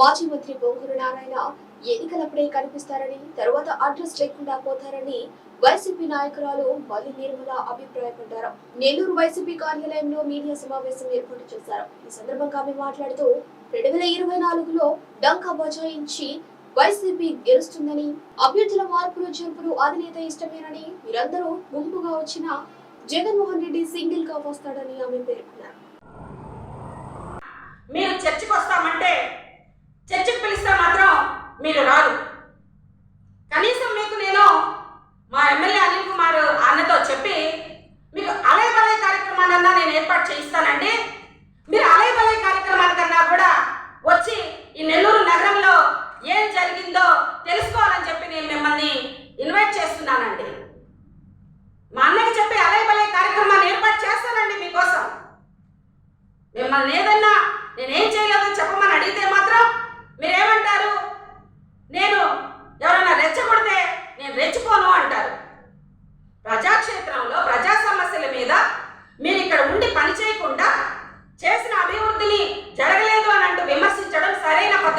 మాజీ మంత్రి గోహుర నారాయణ ఎన్నికలప్పుడే కనిపిస్తారని తరువాత అడ్రస్ లేకుండా పోతారని వైసీపీ నాయకురాలు మల్లి నిర్మల అభిప్రాయపడ్డారు. నెల్లూరు వైసీపీ కార్యాలయంలో మీడియా సమావేశం ఏర్పాటు చేశారు. ఈ సందర్భంగా ఆమె మాట్లాడుతూ రెండు వేల ఇరవై నాలుగులో డంకా బజాయించి వైసీపీ గెలుస్తుందని అభ్యర్థుల మార్పులు చేర్పులు అధినేత ఇష్టమేనని మీరందరూ గుంపుగా వచ్చిన జగన్మోహన్ రెడ్డి సింగిల్గా వస్తాడని ఆమె పేర్కొన్నారు. మీరు చర్చకు వస్తామంటే చర్చకు పిలిస్తే మాత్రం మీరు రాదు కనీసం మీకు నేను మా ఎమ్మెల్యే అనిల్ కుమార్ ఆయనతో చెప్పి మీకు అలయ బలయ కార్యక్రమాలన్నా నేను ఏర్పాటు చేయిస్తానండి. మీరు అలయ బలయ కార్యక్రమాలకన్నా కూడా వచ్చి ఈ నెల్లూరు నగరంలో ఏం జరిగిందో తెలుసుకోవాలని చెప్పి నేను మిమ్మల్ని ఇన్వైట్ చేస్తున్నానండి.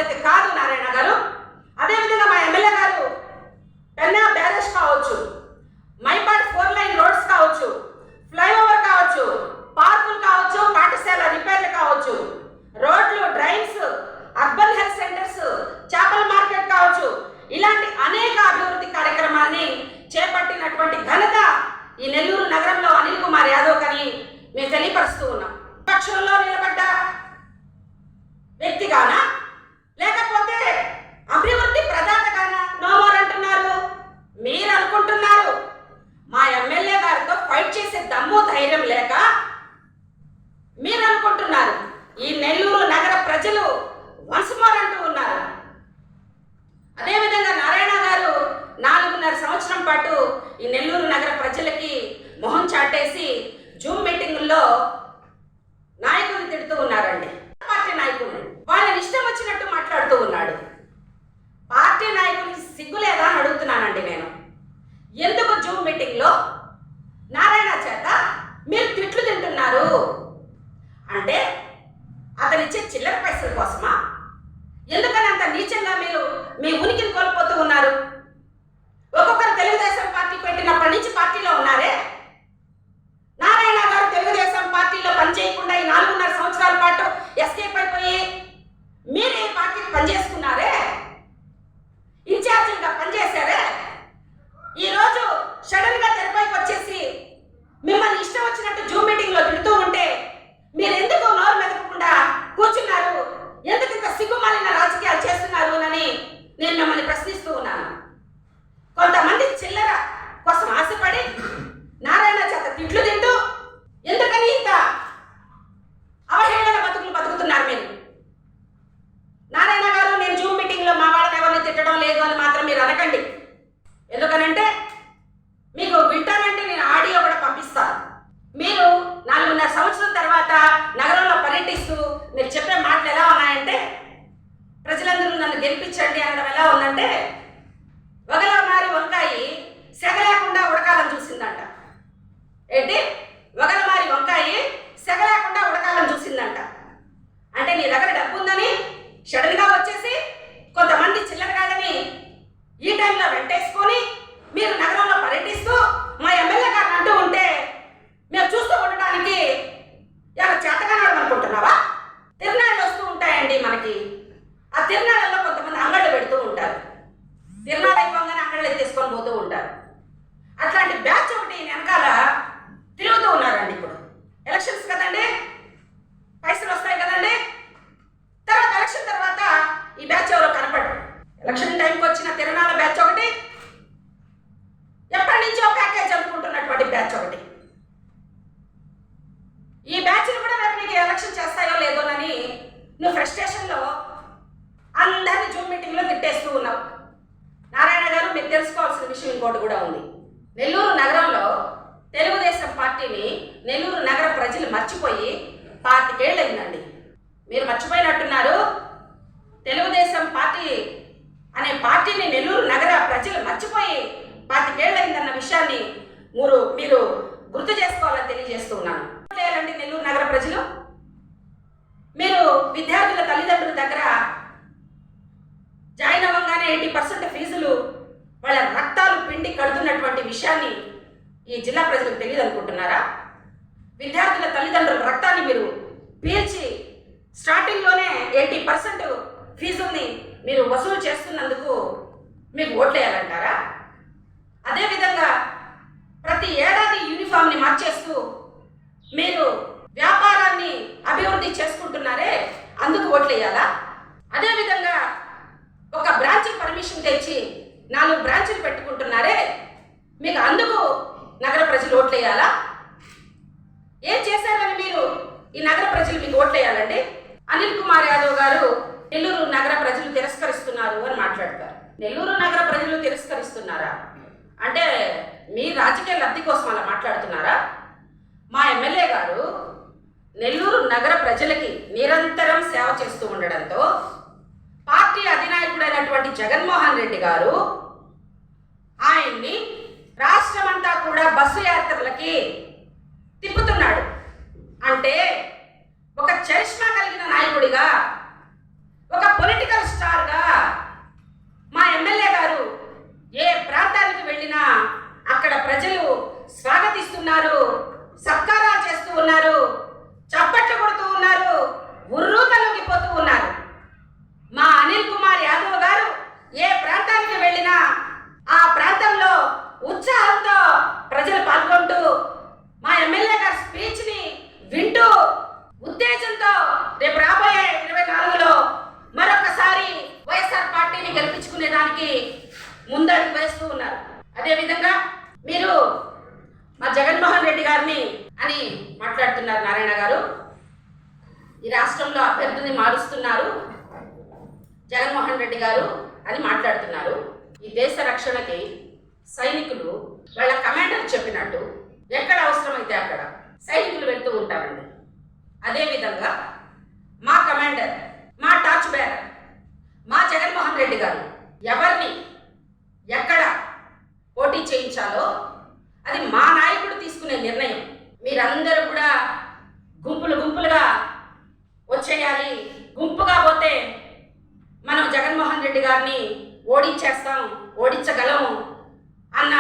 parte చూసిందంట. ఏంటి? వగలమారి వంకాయి సెగ లేకుండా ఉడకాలని చూసిందంట. అంటే నీ దగ్గర డబ్బు ఉందని సడన్గా వచ్చేసి కొంతమంది చిల్లరగాళ్ళని ఈ టైంలో వెంటేసుకొని మీరు నగరంలో పర్యటిస్తూ విషయం ఇంకోటి కూడా ఉంది. నెల్లూరు నగరంలో తెలుగుదేశం పార్టీని నెల్లూరు నగర ప్రజలు మర్చిపోయి పాతికేళ్ళయిందండి. మీరు మర్చిపోయినట్టున్నారు. తెలుగుదేశం పార్టీ అనే పార్టీని నెల్లూరు నగర ప్రజలు మర్చిపోయి పాతికేళ్ళయిందన్న విషయాన్ని మీరు మీరు గుర్తు చేసుకోవాలని తెలియజేస్తున్నాను చేయాలండి నెల్లూరు నగర ప్రజలు? ఎయిటీ పర్సెంట్ ఫీజుల్ని మీరు వసూలు చేస్తున్నందుకు మీకు ఓట్లేయాలంటారా? అదేవిధంగా ప్రతి ఏడాది యూనిఫామ్ని మార్చేస్తూ మీరు వ్యాపారాన్ని అభివృద్ధి చేసుకుంటున్నారే అందుకు ఓట్లేయాలా? అదేవిధంగా ఒక బ్రాంచ్ పర్మిషన్ తెచ్చి నాలుగు బ్రాంచ్లు పెట్టుకుంటున్నారే మీకు అందుకు నగర ప్రజలు ఓట్లేయాలా? ఏం చేశారని మీరు ఈ నగర ప్రజలు మీకు ఓట్లేయాలండి? అనిల్ కుమార్ యాదవ్ గారు నెల్లూరు నగర ప్రజలు తిరస్కరిస్తున్నారు అని మాట్లాడతారు. నెల్లూరు నగర ప్రజలు తిరస్కరిస్తున్నారా? అంటే మీ రాజకీయ లబ్ధి కోసం అలా మాట్లాడుతున్నారా? మా ఎమ్మెల్యే గారు నెల్లూరు నగర ప్రజలకి నిరంతరం సేవ చేస్తూ ఉండడంతో పార్టీ అధినాయకుడైనటువంటి జగన్మోహన్ రెడ్డి గారు ఆయన్ని రాష్ట్రమంతా కూడా బస్సు యాత్రలకి తిప్పుతున్నాడు. అంటే ఒక చరిష్మా కలిగిన నాయకుడిగా ఒక పొలిటికల్ స్టార్గా మా ఎమ్మెల్యే గారు ఏ ప్రాంతానికి వెళ్ళినా అక్కడ ప్రజలు స్వాగతిస్తున్నారు సత్కారాలు చేస్తూ ఉన్నారు చప్పట్లు కొడుతూ ఉన్నారు ఉర్రూ తలొగిపోతూ ఉన్నారు మా అనిల్ కుమార్ యాదవ్ గారు ఏ ప్రాంతానికి వెళ్ళినా ఆ ప్రాంతంలో ఉత్సాహంతో ప్రజలు పాల్గొంటూ మా ఎమ్మెల్యే గారి స్పీచ్ని వింటూ ఉత్తేజంతో రేపు రాబోయే ఇరవై నాలుగులో మరొకసారి వైఎస్ఆర్ పార్టీని గెలిపించుకునే దానికి ముందడుగు వేస్తూ ఉన్నారు అదేవిధంగా మీరు మా జగన్మోహన్ రెడ్డి గారిని అని మాట్లాడుతున్నారు నారాయణ గారు. ఈ రాష్ట్రంలో అభ్యర్థిని మారుస్తున్నారు జగన్మోహన్ రెడ్డి గారు అని మాట్లాడుతున్నారు. ఈ దేశ రక్షణకి సైనికులు వాళ్ళ కమాండర్ చెప్పినట్టు ఎక్కడ అవసరమైతే అక్కడ సైనికులు వెళ్తూ ఉంటారండి. అదేవిధంగా మా కమాండర్ మా టార్చ్ బేరర్ మా జగన్మోహన్ రెడ్డి గారు ఎవరిని ఎక్కడ పోటీ చేయించాలో అది మా నాయకుడు తీసుకునే నిర్ణయం మీరందరూ కూడా గుంపులు గుంపులుగా వచ్చేయాలి గుంపుగా పోతే మనం జగన్మోహన్ రెడ్డి గారిని ఓడించేస్తాం ఓడించగలం అన్న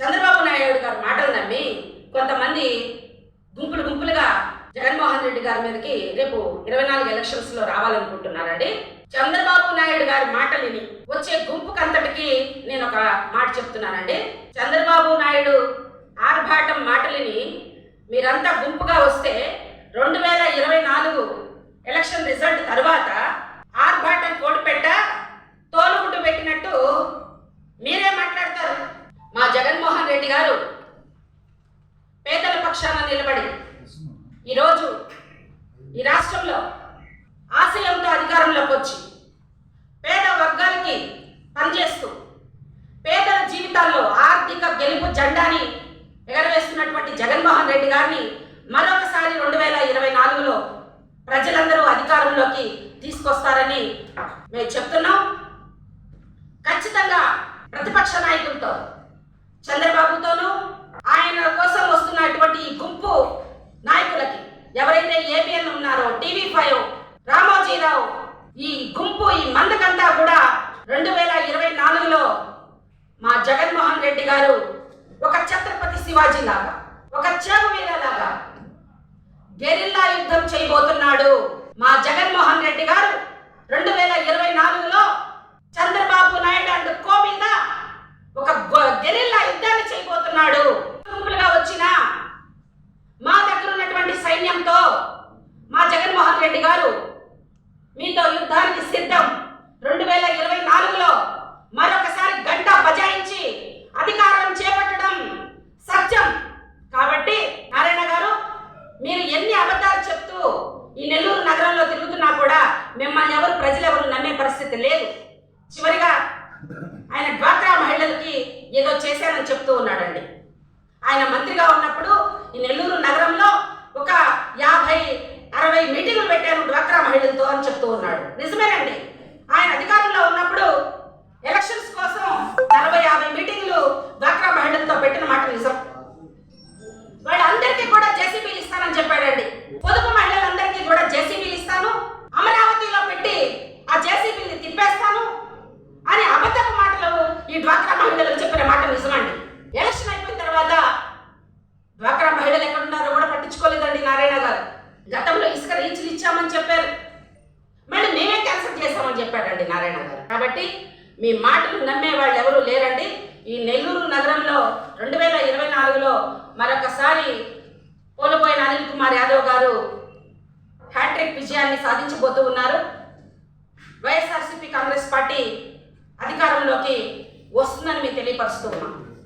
చంద్రబాబు నాయుడు గారి మాటలు నమ్మి కొంతమంది గుంపులు గుంపులుగా జగన్మోహన్ రెడ్డి గారి మీదకి రేపు ఇరవై నాలుగు ఎలక్షన్స్లో రావాలనుకుంటున్నారండి. చంద్రబాబు నాయుడు గారి మాటలిని వచ్చే వచ్చే గుంపుకంతటికి నేను ఒక మాట చెప్తున్నానండి. చంద్రబాబు నాయుడు ఆర్భాటం మాటలిని మీరంతా గుంపుగా వస్తే రెండు వేల ఇరవై నాలుగు ఎలక్షన్ రిజల్ట్ తర్వాత ఆర్భాటం కోడిపెట్ట తోలుగుడ్డు పెట్టినట్టు మీరే మాట్లాడతారు. మా జగన్మోహన్ రెడ్డి గారు పేదల పక్షాన నిలబడి ఈరోజు ఈ రాష్ట్రంలో ఆశయంతో అధికారంలోకి వచ్చి పేద వర్గాలకి పనిచేస్తూ పేదల జీవితాల్లో ఆర్థిక గెలుపు జెండాని ఎగరవేస్తున్నటువంటి జగన్మోహన్ రెడ్డి గారిని మరొకసారి రెండు వేల ఇరవై నాలుగులో ప్రజలందరూ అధికారంలోకి తీసుకొస్తారని మేము చెప్తున్నాం. ఖచ్చితంగా ప్రతిపక్ష నాయకులతో చంద్రబాబుతోనూ ఆయన కోసం వస్తున్నటువంటి ఈ గుంపు నాయకులకి ఎవరైతే ఏబిఎన్ ఉన్నారో టీవీ ఫైవ్ రామోజీరావు ఈ గుంపు ఈ మందకంతా కూడా రెండు వేల ఇరవై నాలుగులో మా జగన్మోహన్ రెడ్డి గారు ఒక ఛత్రపతి శివాజీ లాగా ఒక చేగువీర గెరిల్లా యుద్ధం చేయబోతున్నాడు మా జగన్మోహన్ రెడ్డి గారు. రెండు వేల ఇరవై నాలుగులో చంద్రబాబు నాయుడు అండ్ కో మీద ఒక గొ- గెరిల్లా యుద్ధాన్ని చేయబోతున్నాడు. గుంపులుగా వచ్చిన మా దగ్గర ఉన్నటువంటి సైన్యంతో మా జగన్మోహన్ రెడ్డి గారు మీతో యుద్ధానికి సిద్ధం. రెండు వేల ఇరవై నాలుగులో మరొకసారి గంట బజాయించి అధికారం చేపట్టడం సత్యం. కాబట్టి నారాయణ గారు మీరు ఎన్ని అబద్ధాలు చెప్తూ ఈ నెల్లూరు నగరంలో తిరుగుతున్నా కూడా మిమ్మల్ని ఎవరు ప్రజలు ఎవరు నమ్మే పరిస్థితి లేదు. చివరిగా ఆయన డ్వాక్రా మహిళలకి ఏదో చేశానని చెప్తూ ఉన్నాడండి. ఆయన మంత్రిగా ఉన్నప్పుడు ఈ నెల్లూరు నగరంలో ఒక యాభై అరవై మీటింగులు పెట్టాను డ్వాక్రా మహిళలతో అని చెప్తూ ఉన్నాడు. నిజమేనండి. ఆయన అధికారంలో ఉన్నప్పుడు ఎలక్షన్స్ కోసం నలభై యాభై మీటింగులు డ్వాక్రా మహిళలతో పెట్టిన మాట నిజం. వాళ్ళందరికీ కూడా జేసీబీలు ఇస్తానని చెప్పాడండి పొదుపు మహిళలందరికీ కూడా జేసీబీలు ఇస్తాను అమరావతిలో పెట్టి ఆ జేసీబీని తిప్పేస్తాను అని అబద్ధపు మాటలు ఈ డ్వాక్రా మహిళలకు చెప్పిన మాట నిజమండి ఎలక్షన్ అయిపోయిన తర్వాత నారాయణ గారు. కాబట్టి మీ మాటలు నమ్మే వాళ్ళు ఎవరు లేరండి. ఈ నెల్లూరు నగరంలో రెండు వేల ఇరవై నాలుగులో మరొకసారి కోల్పోయిన అనిల్ కుమార్ యాదవ్ గారు హ్యాట్రిక్ విజయాన్ని సాధించబోతూ ఉన్నారు. వైఎస్ఆర్సీపీ కాంగ్రెస్ పార్టీ అధికారంలోకి వస్తుందని మేము తెలియపరుస్తూ ఉన్నాం.